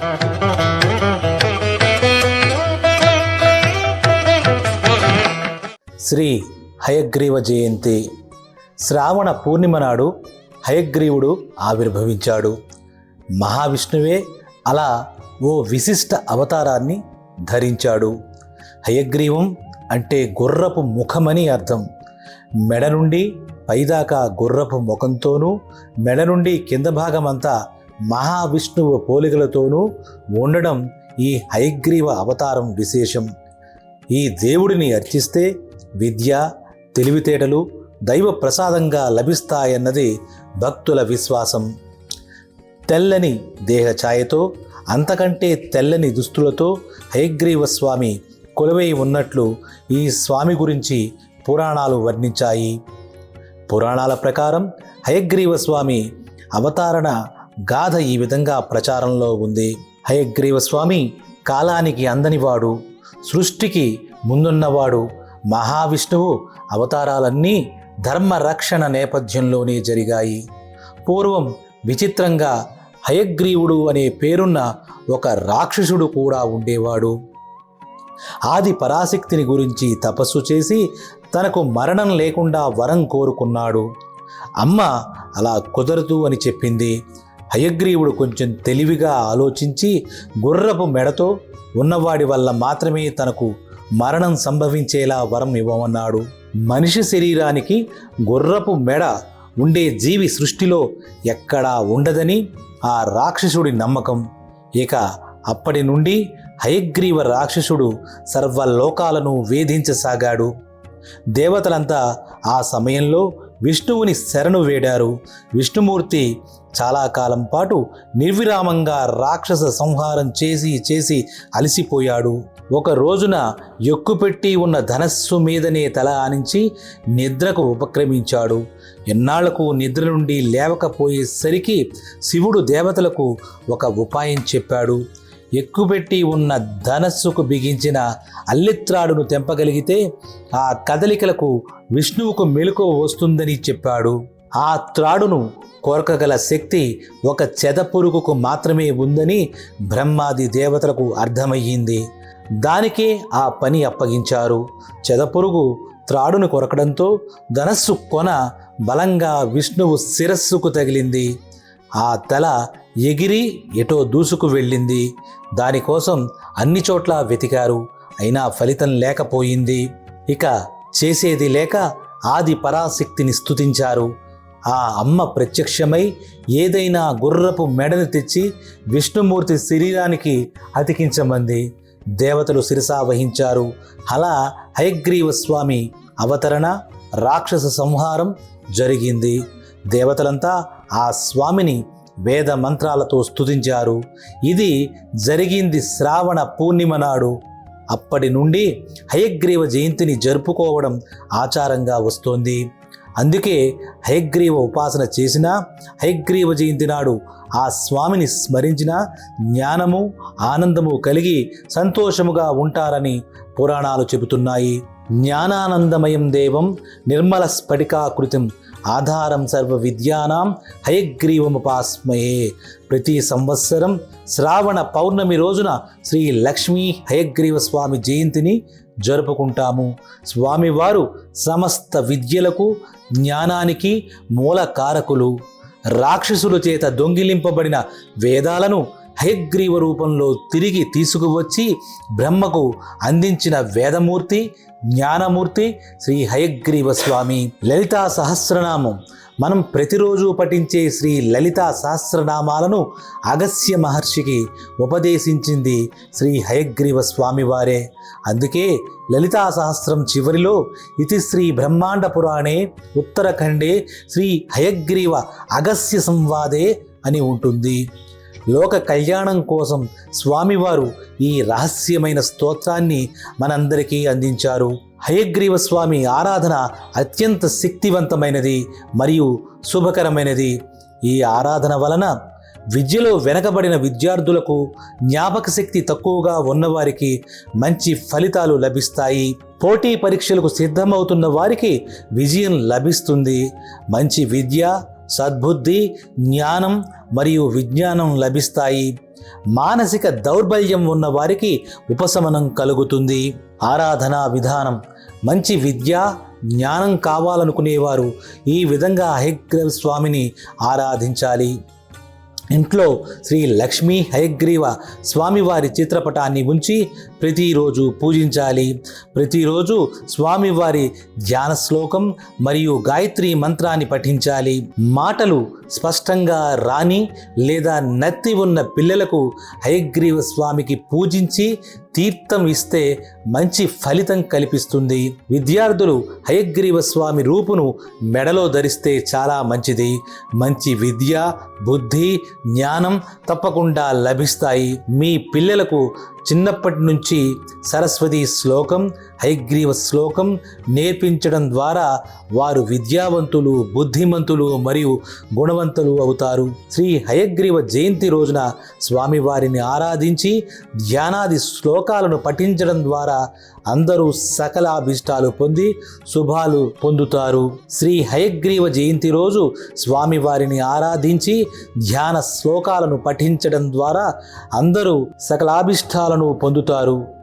శ్రీ హయగ్రీవ జయంతి. శ్రావణ పూర్ణిమ నాడు హయగ్రీవుడు ఆవిర్భవించాడు. మహావిష్ణువే అలా ఓ విశిష్ట అవతారాన్ని ధరించాడు. హయగ్రీవం అంటే గుర్రపు ముఖమని అర్థం. మెడ నుండి పైదాకా గుర్రపు ముఖంతోనూ మెడ నుండి కింద భాగమంతా మహావిష్ణువు పోలికలతోనూ ఉండడం ఈ హయగ్రీవ అవతారం విశేషం. ఈ దేవుడిని అర్చిస్తే విద్య తెలివితేటలు దైవ ప్రసాదంగా లభిస్తాయన్నది భక్తుల విశ్వాసం. తెల్లని దేహ ఛాయతో అంతకంటే తెల్లని దుస్తులతో హయగ్రీవ స్వామి కొలువై ఉన్నట్లు ఈ స్వామి గురించి పురాణాలు వర్ణించాయి. పురాణాల ప్రకారం హయగ్రీవ స్వామి అవతారణ గాథ ఈ విధంగా ప్రచారంలో ఉంది. హయగ్రీవ స్వామి కాలానికి అందనివాడు సృష్టికి ముందున్నవాడు మహావిష్ణువు అవతారాలన్నీ ధర్మ రక్షణ నేపథ్యంలోనే జరిగాయి. పూర్వం విచిత్రంగా హయగ్రీవుడు అనే పేరున్న ఒక రాక్షసుడు కూడా ఉండేవాడు. ఆది పరాశక్తిని గురించి తపస్సు చేసి తనకు మరణం లేకుండా వరం కోరుకున్నాడు. అమ్మ అలా కుదరదు అని చెప్పింది. హయగ్రీవుడు కొంచెం తెలివిగా ఆలోచించి గుర్రపు మెడతో ఉన్నవాడి వల్ల మాత్రమే తనకు మరణం సంభవించేలా వరం ఇవ్వమన్నాడు. మనిషి శరీరానికి గుర్రపు మెడ ఉండే జీవి సృష్టిలో ఎక్కడా ఉండదని ఆ రాక్షసుడి నమ్మకం. ఇక అప్పటి నుండి హయగ్రీవ రాక్షసుడు సర్వలోకాలను వేధించసాగాడు. దేవతలంతా ఆ సమయంలో విష్ణువుని శరణు వేడారు. విష్ణుమూర్తి చాలా కాలం పాటు నిర్విరామంగా రాక్షస సంహారం చేసి చేసి అలసిపోయాడు. ఒక రోజున ఎక్కుపెట్టి ఉన్న ధనస్సు మీదనే తల ఆనించి నిద్రకు ఉపక్రమించాడు. ఎన్నాళ్ళకు నిద్ర నుండి లేవకపోయేసరికి శివుడు దేవతలకు ఒక ఉపాయం చెప్పాడు. ఎక్కుపెట్టి ఉన్న ధనస్సుకు బిగించిన అల్లిత్రాడును తెంపగలిగితే ఆ కదలికలకు విష్ణువుకు మెలకువ వస్తుందని చెప్పాడు. ఆ త్రాడును కోరకగల శక్తి ఒక చెదపురుగుకు మాత్రమే ఉందని బ్రహ్మాది దేవతలకు అర్థమయ్యింది. దానికే ఆ పని అప్పగించారు. చెదపురుగు త్రాడును కొరకడంతో ధనస్సు కొన బలంగా విష్ణువు శిరస్సుకు తగిలింది. ఆ తల ఎగిరి ఎటో దూసుకు వెళ్ళింది. దానికోసం అన్ని చోట్ల వెతికారు. అయినా ఫలితం లేకపోయింది. ఇక చేసేది లేక ఆది పరాశక్తిని స్తుతించారు. ఆ అమ్మ ప్రత్యక్షమై ఏదైనా గుర్రపు మెడను తెచ్చి విష్ణుమూర్తి శరీరానికి అతికించమంది. దేవతలు శిరసా వహించారు. అలా హయగ్రీవ స్వామి అవతరణ రాక్షస సంహారం జరిగింది. దేవతలంతా ఆ స్వామిని వేద మంత్రాలతో స్తుతించారు. ఇది జరిగింది శ్రావణ పూర్ణిమ నాడు. అప్పటి నుండి హయగ్రీవ జయంతిని జరుపుకోవడం ఆచారంగా వస్తోంది. అందుకే హయగ్రీవ ఉపాసన చేసినా హయగ్రీవ జయంతి నాడు ఆ స్వామిని స్మరించిన జ్ఞానము ఆనందము కలిగి సంతోషముగా ఉంటారని పురాణాలు చెబుతున్నాయి. జ్ఞానానందమయం దేవం నిర్మల స్ఫటికాకృతిం ఆధారం సర్వ విద్యానాం హయగ్రీవముపాస్మయే ప్రతి సంవత్సరం శ్రావణ పౌర్ణమి రోజున శ్రీ లక్ష్మీ హయగ్రీవ స్వామి జయంతిని జరుపుకుంటాము. స్వామివారు సమస్త విద్యలకు జ్ఞానానికి మూల కారకులు రాక్షసుల చేత దొంగిలింపబడిన వేదాలను హయగ్రీవ రూపంలో తిరిగి తీసుకువచ్చి బ్రహ్మకు అందించిన వేదమూర్తి జ్ఞానమూర్తి శ్రీ హయగ్రీవ స్వామి. లలితా సహస్రనామం. మనం ప్రతిరోజు పఠించే శ్రీ లలితా సహస్రనామాలను అగస్య మహర్షికి ఉపదేశించింది శ్రీ హయగ్రీవ స్వామివారే. అందుకే లలితా సహస్రం చివరిలో ఇది శ్రీ బ్రహ్మాండ పురాణే ఉత్తరఖండే శ్రీ హయగ్రీవ అగస్య సంవాదే అని ఉంటుంది. లోక కళ్యాణం కోసం స్వామివారు ఈ రహస్యమైన స్తోత్రాన్ని మనందరికీ అందించారు. హయగ్రీవ స్వామి ఆరాధన అత్యంత శక్తివంతమైనది మరియు శుభకరమైనది. ఈ ఆరాధన వలన విద్యలో వెనకబడిన విద్యార్థులకు జ్ఞాపక శక్తి తక్కువగా ఉన్నవారికి మంచి ఫలితాలు లభిస్తాయి. పోటీ పరీక్షలకు సిద్ధమవుతున్న వారికి విజయం లభిస్తుంది. మంచి విద్య సద్బుద్ధి జ్ఞానం మరియు విజ్ఞానం లభిస్తాయి. మానసిక దౌర్బల్యం ఉన్న వారికి ఉపశమనం కలుగుతుంది. ఆరాధనా విధానం మంచి విద్య జ్ఞానం కావాలనుకునేవారు. ఈ విధంగా హయగ్రీవ స్వామిని ఆరాధించాలి. ఇంట్లో శ్రీ లక్ష్మీ హయగ్రీవ స్వామివారి చిత్రపటాన్ని ఉంచి ప్రతిరోజు పూజించాలి. ప్రతిరోజు స్వామివారి ధ్యాన శ్లోకం మరియు గాయత్రి మంత్రాన్ని పఠించాలి. మాటలు స్పష్టంగా రాని లేదా నత్తి ఉన్న పిల్లలకు హయగ్రీవ స్వామికి పూజించి తీర్థం ఇస్తే మంచి ఫలితం కల్పిస్తుంది. విద్యార్థులు హయగ్రీవ స్వామి రూపును మెడలో ధరిస్తే చాలా మంచిది. మంచి విద్య బుద్ధి జ్ఞానం తప్పకుండా లభిస్తాయి. మీ పిల్లలకు చిన్నప్పటి నుంచి సరస్వతి శ్లోకం హైగ్రీవ శ్లోకం నేర్పించడం ద్వారా వారు విద్యావంతులు బుద్ధిమంతులు మరియు గుణవంతులు అవుతారు. శ్రీ హయగ్రీవ జయంతి రోజున స్వామివారిని ఆరాధించి ధ్యానాది శ్లోకాలను పఠించడం ద్వారా అందరూ సకల అభిష్టాలు పొంది శుభాలు పొందుతారు. శ్రీ హయగ్రీవ జయంతి రోజు స్వామివారిని ఆరాధించి ధ్యాన శ్లోకాలను పఠించడం ద్వారా అందరూ సకలాభిష్టాలను పొందుతారు.